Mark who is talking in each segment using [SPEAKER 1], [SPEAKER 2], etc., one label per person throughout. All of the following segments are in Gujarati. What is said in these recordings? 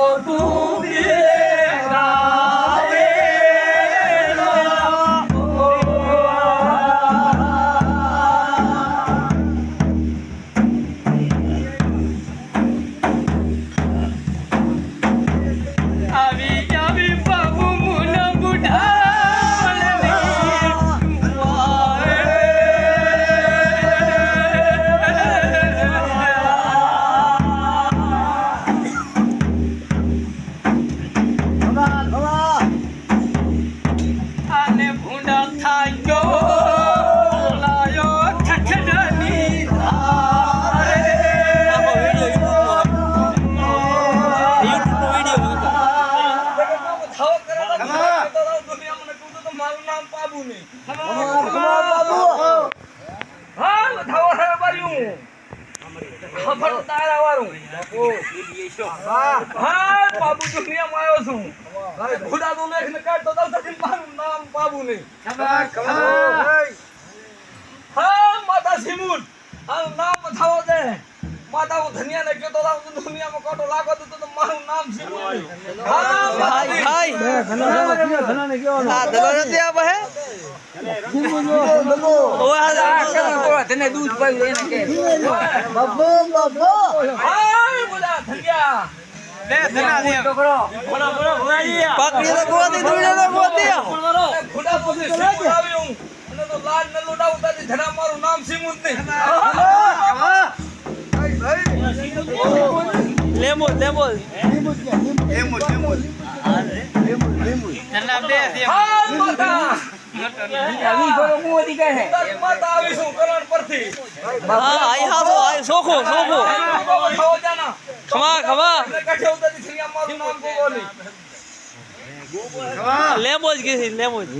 [SPEAKER 1] por મારું ને હા બતાવો હે બાર્યું ખબર તારા વાળું હા બાબુ દુનિયામાં આવ્યો છું ઘોડા તો લેખ ને કાઢતો તો તને મારું નામ બાબુ નહીં હા માતા સિમુન આનું નામ બતાવો દે માતા હું ધનિયા ને કહેતો તો હું દુનિયામાં કોટો લાગો તો તો મારું નામ સિમુન નહીં. હા માતાજી. હા મારું નામ સિમુન ઉતારી મારું નામ નહીં
[SPEAKER 2] લેમો લેમો જ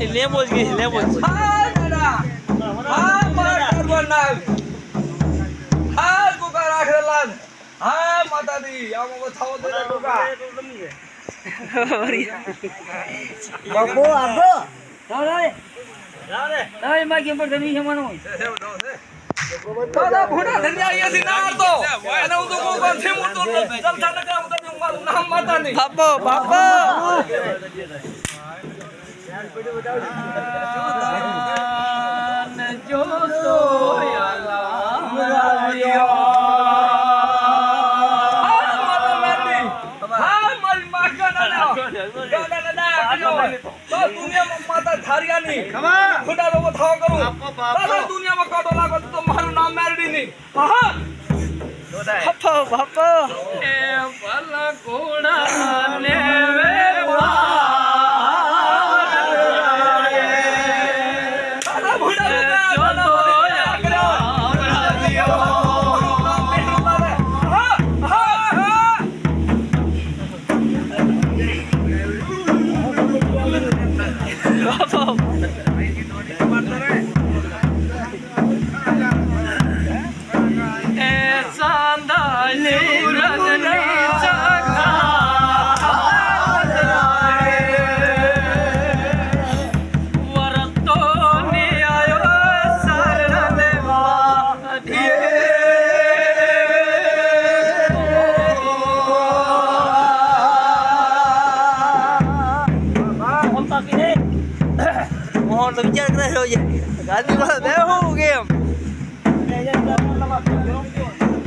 [SPEAKER 2] એ લેમો જ ગઈ લેમો જ
[SPEAKER 1] હા દાદા હા. માતાજી આમાં બતાવો તો રે કુકા દાદા ભૂડા ધનિયા અહીંયાથી ના આવતો અને હું તો કુકા થી હું તો જલસા ન કરાવું તો મારું નામ માતા નહીં
[SPEAKER 2] બાપો. બાપો
[SPEAKER 1] જો તો મારું નામ મેરડી નહીં
[SPEAKER 2] બાપો બાપો
[SPEAKER 1] એ ભલા ઘોડા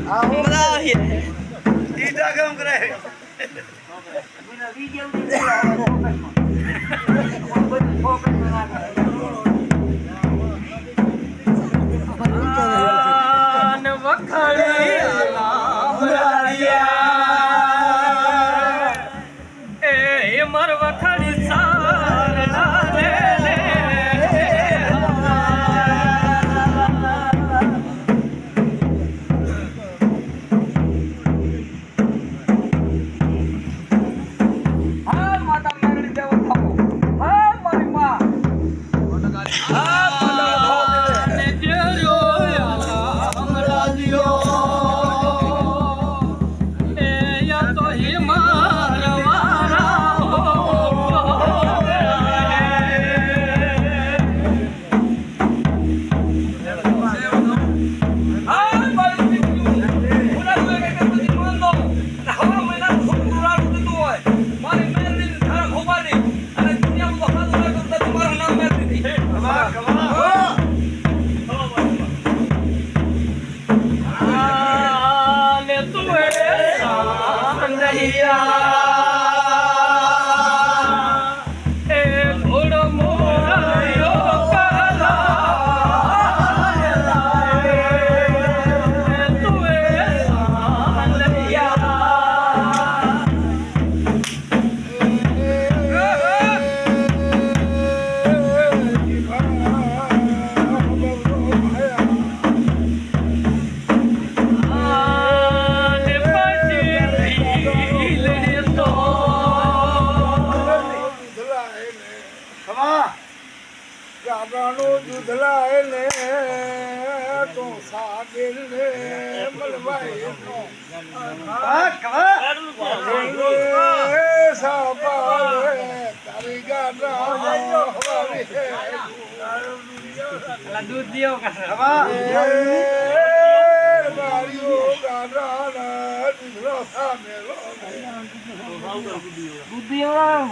[SPEAKER 2] બધા આવીએ
[SPEAKER 1] આન
[SPEAKER 3] દૂધ દિયો દૂધ દિયો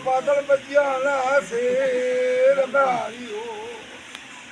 [SPEAKER 4] પાતળ બજિયાના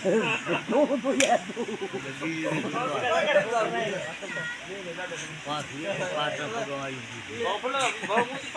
[SPEAKER 2] હા, માતાજી.